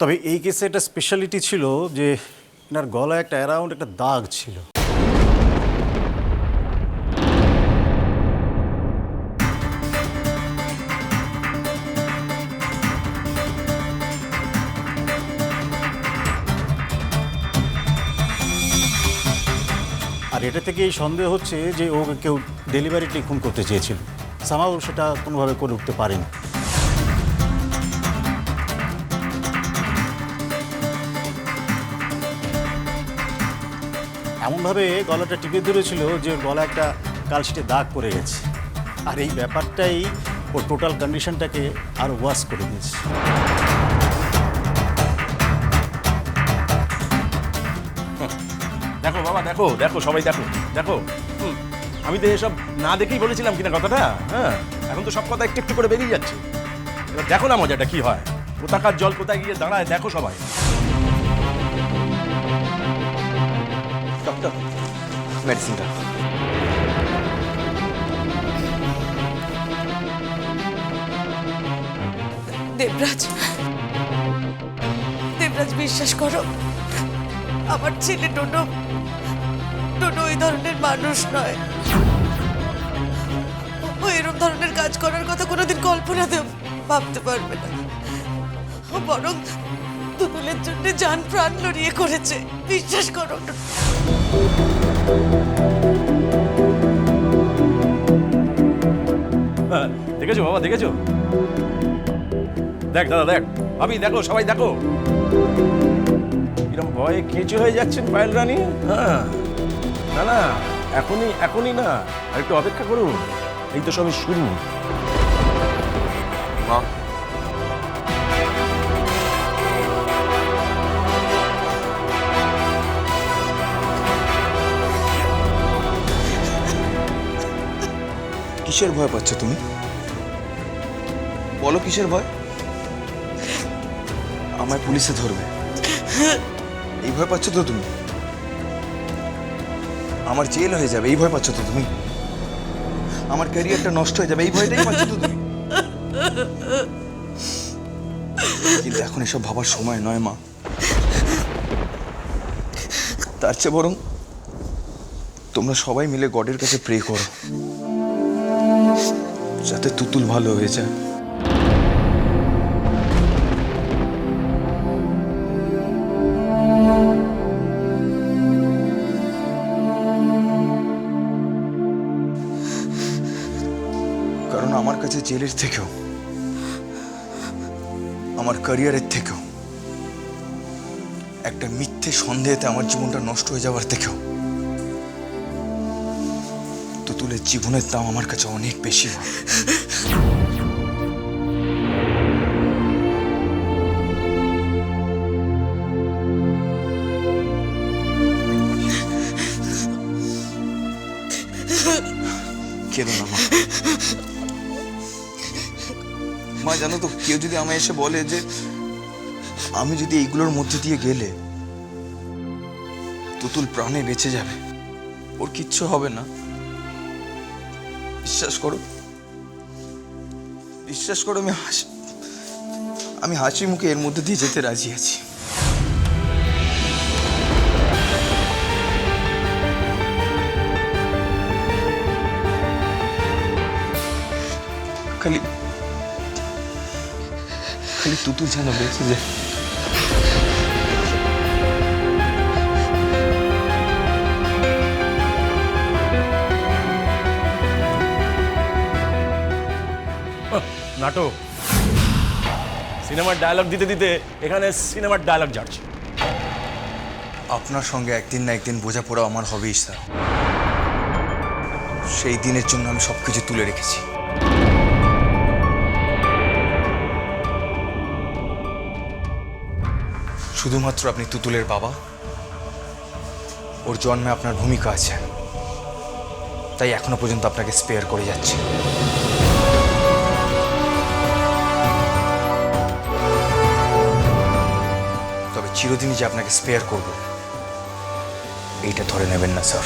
তবে এই কেসে একটা স্পেশালিটি ছিল যে এনার গলায় একটা অ্যারাউন্ড একটা দাগ ছিল। আর এটা থেকে এই সন্দেহ হচ্ছে যে ও কেউ ডেলিভারিটি খুন করতে চেয়েছিল। সামাও সেটা কোনোভাবে করে উঠতে পারেনি। এমনভাবে গলাটা টিপে ধরেছিল যে গলা একটা কালশিটে দাগ পড়ে গেছে। আর এই ব্যাপারটাই ওর টোটাল কন্ডিশনটাকে আরও ওয়াশ করে দিয়েছে। দেখো বাবা, দেখো দেখো সবাই, দেখো দেখো। আমি তো এসব না দেখেই বলেছিলাম কিনা কথাটা? হ্যাঁ এখন তো সব কথা একটু একটু করে বেরিয়ে যাচ্ছে। এবার দেখো না মজাটা কি হয়। কোথাকার জল কোথায় গিয়ে দাঁড়ায়, দেখো সবাই। ডক্টর মেডিসিনটা দেবরাজ দেবরাজ বিশ্বাস করো আমার ছেলে টোটো টোটো ওই ধরনের মানুষ নয়। ও এরকম ধরনের কাজ করার কথা কোনোদিন কল্পনাতেও ভাবতে পারবে না। ও বরং তুতুলের জন্য যান প্রাণ লড়িয়ে করেছে। বিশ্বাস করো হ্যাঁ, দেখেছ বাবা দেখেছ? দেখ দাদা দেখ। ভাবি দেখো সবাই দেখো। কিরম ভয়ে কেঁচে হয়ে যাচ্ছেন পায়েল রানী? হ্যাঁ। না না এখনই এখনই না। আর একটু অপেক্ষা করুন। এই তো সবই শুরু। মা কিসের ভয় পাচ্ছ তুমি? বলো কিসের ভয়? আমায় পুলিশে ধরবে। এই ভয় পাচ্ছ তো তুমি? আমার জেল হয়ে যাবে, এই ভয় পাচ্ছ তো তুমি? আমার ক্যারিয়ারটা নষ্ট হয়ে যাবে, এই ভয়টাই পাচ্ছ তো তুমি? কিন্তু এখন এসব ভাবার সময় নয়, মা। তার চেয়ে বরং তোমরা সবাই মিলে গডের কাছে প্রে করো। যাতে তুতুল ভালো হয়ে যায়। কারণ আমার কাছে জেলের থেকেও, আমার ক্যারিয়ারের থেকেও, একটা মিথ্যে সন্দেহেতে আমার জীবনটা নষ্ট হয়ে যাওয়ার থেকেও তুতুলের জীবনের দাম আমার কাছে অনেক বেশি। মা, জানো তো, কেউ যদি আমায় এসে বলে যে আমি যদি এইগুলোর মধ্যে দিয়ে গেলে, তুতুল প্রাণে বেঁচে যাবে। ওর কিচ্ছু হবে না। বিশ্বাস করো বিশ্বাস করো আমি হাসি আমি হাসি মুখে এর মধ্যে দিয়ে যেতে রাজি আছি। খালি খালি তুতু যেন বেঁচে যায় নাটক। সিনেমার ডায়লগ দিতে দিতে এখানে সিনেমার ডায়লগ যাচ্ছে। আপনার সঙ্গে একদিন না একদিন বোঝাপড়া আমার হবেই, স্যার। সেই দিনের জন্য আমি সব কিছু তুলে রেখেছি। শুধুমাত্র আপনি তুতুলের বাবা? ওর জন্মে আপনার ভূমিকা আছে। তাই এখনও পর্যন্ত আপনাকে স্পেয়ার করে যাচ্ছে। চিরদিনই যে আপনাকে স্পেয়ার করব। এইটা ধরে নেবেন না স্যার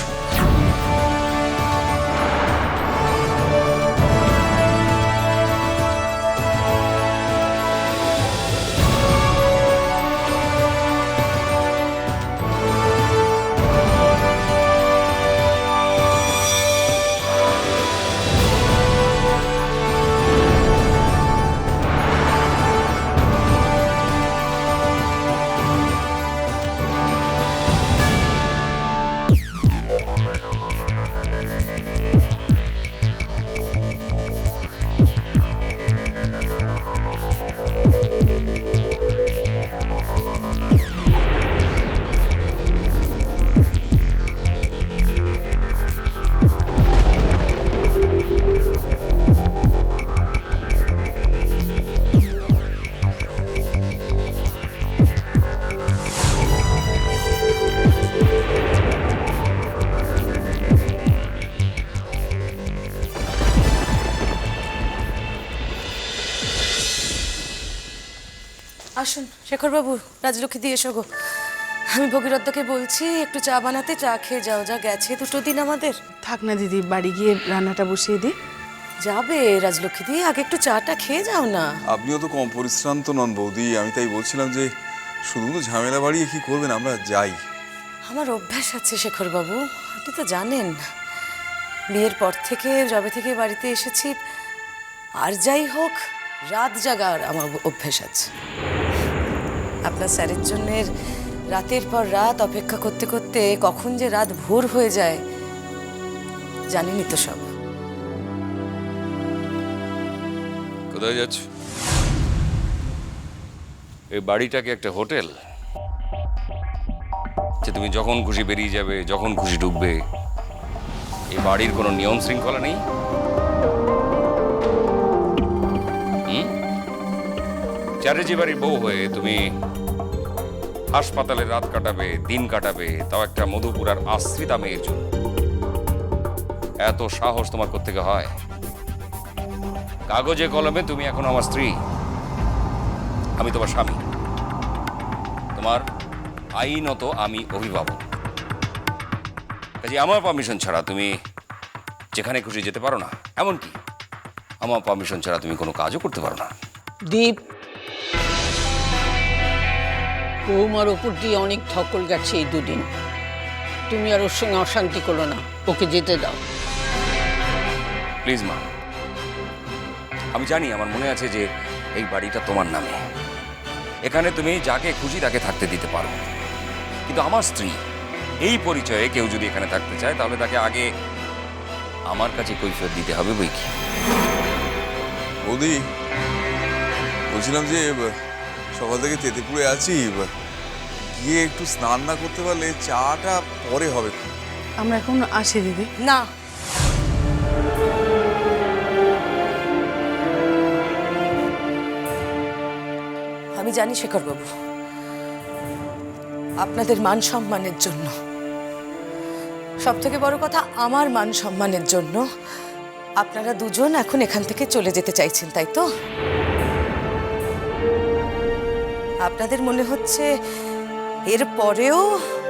শেখরবাবু রাজলক্ষ্মী দিয়ে এসো গো। আমি ভগীরথকে বলছি একটু চা বানাতে চা খেয়ে যাও যা গেছে দুটো দিন আমাদের। থাক না দিদি বাড়ি গিয়ে রান্নাটা বসিয়ে দিই। যাবে রাজলক্ষ্মী দিয়ে আগে একটু চাটা খেয়ে যাও না। আপনিও তো কম পরিশ্রান্ত নন বৌদি আমি তাই বলছিলাম যে শুধু ঝামেলা বাড়িয়ে কি করবেন আমরা যাই। আমার অভ্যাস আছে শেখরবাবু আপনি তো জানেন। বিয়ের পর থেকে যবে থেকে বাড়িতে এসেছি আর যাই হোক রাত জাগার আমার অভ্যাস আছে। আপনার স্যারের জন্যে রাতের পর রাত অপেক্ষা করতে করতে কখন যে রাত ভোর হয়ে যায়, জানেনই তো সব। কোথায় যাচ্ছ? এই বাড়িটাকে একটা হোটেল? যে তুমি যখন খুশি বেরিয়ে যাবে, যখন খুশি ঢুকবে এই বাড়ির কোনো নিয়ম শৃঙ্খলা নেই? চ্যাটার্জি বাড়ির বউ হয়ে তুমি হাসপাতালে রাত কাটাবে, দিন কাটাবে, তাও একটা মধুপুরার আশ্রিতা মেয়ের জন্য। এত সাহস তোমার কোত্থেকে হয়? কাগজে কলমে তুমি এখন আমার স্ত্রী। আমি তোমার স্বামী। তোমার আইনত আমি অভিভাবক। কাজে আমার পারমিশন ছাড়া তুমি যেখানে খুশি যেতে পারো না, এমনকি আমার পারমিশন ছাড়া তুমি কোনো কাজও করতে পারো না। দীপ বৌমার ওপর দিয়ে অনেক ধকল গেছে এই দুদিন। তুমি আর ওর সঙ্গে অশান্তি করো না ওকে যেতে দাও। প্লিজ মা আমি জানি আমার মনে আছে যে এই বাড়িটা তোমার নামে। এখানে তুমি যাকে খুশি তাকে থাকতে দিতে পারো। কিন্তু আমার স্ত্রী এই পরিচয়ে কেউ যদি এখানে থাকতে চায় তাহলে তাকে আগে আমার কাছে কৈফিয়ত দিতে হবে বই কি? বৌদি বলছিলাম যে সকাল থেকে তেতেপুরে আছি গিয়ে একটু স্নান না করতে পারলে চাটা পরে হবে। আমরা এখন আসি দিদি। না। আমি জানি শেখরবাবু আপনাদের মান সম্মানের জন্য। সব থেকে বড় কথা আমার মান সম্মানের জন্য আপনারা দুজন এখন এখান থেকে চলে যেতে চাইছেন তাই তো? আপনাদের মনে হচ্ছে এর পরেও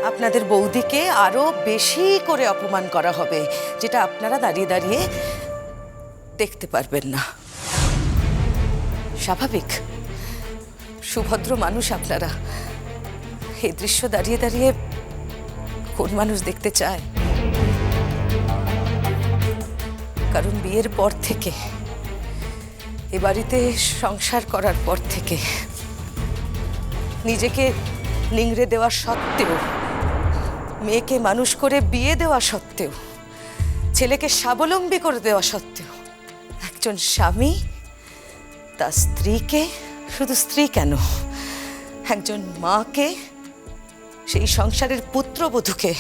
আপনাদের বৌদিকে আরও বেশি করে অপমান করা হবে, যেটা আপনারা দাঁড়িয়ে দাঁড়িয়ে দেখতে পারবেন না। স্বাভাবিক। সুভদ্র মানুষ আপনারা। এই দৃশ্য দাঁড়িয়ে দাঁড়িয়ে কোন মানুষ দেখতে চায়? কারণ বিয়ের পর থেকে এ বাড়িতে সংসার করার পর থেকে নিজেকে নিংড়ে দেওয়া সত্ত্বেও, মেয়েকে মানুষ করে বিয়ে দেওয়া সত্ত্বেও, ছেলেকে স্বাবলম্বী করে দেওয়া সত্ত্বেও, একজন স্বামী তার স্ত্রীকে শুধু স্ত্রী কেন? একজন মাকে, সেই সংসারের পুত্রবধূকে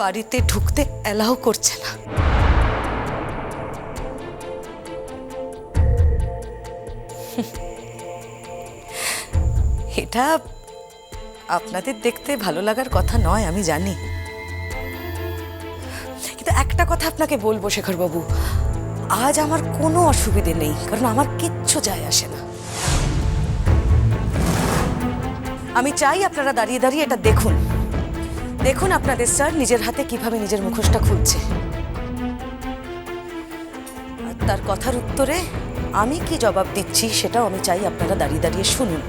বাড়িতে ঢুকতে অ্যালাউ করছে না। এটা আপনাদের দেখতে ভালো লাগার কথা নয়, আমি জানি। কিন্তু একটা কথা আপনাকে বলব, শেখরবাবু। আজ আমার কোনো অসুবিধে নেই, কারণ আমার কিচ্ছু যায় আসে না। আমি চাই আপনারা দাঁড়িয়ে দাঁড়িয়ে এটা দেখুন। দেখুন আপনাদের স্যার নিজের হাতে কীভাবে নিজের মুখোশটা খুলছে। আর তার কথার উত্তরে আমি কি জবাব দিচ্ছি, সেটাও আমি চাই আপনারা দাঁড়িয়ে দাঁড়িয়ে শুনুন।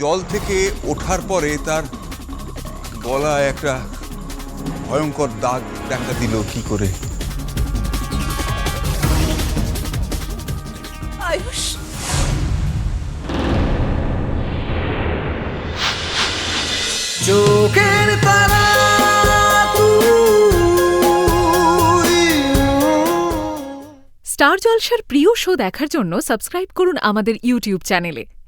জল থেকে ওঠার পরে তার গলায় একটা ভয়ঙ্কর দাগ দেখা দিল। কি করে? চোখের স্টার জলসার প্রিয় শো দেখার জন্য সাবস্ক্রাইব করুন আমাদের ইউটিউব চ্যানেলে।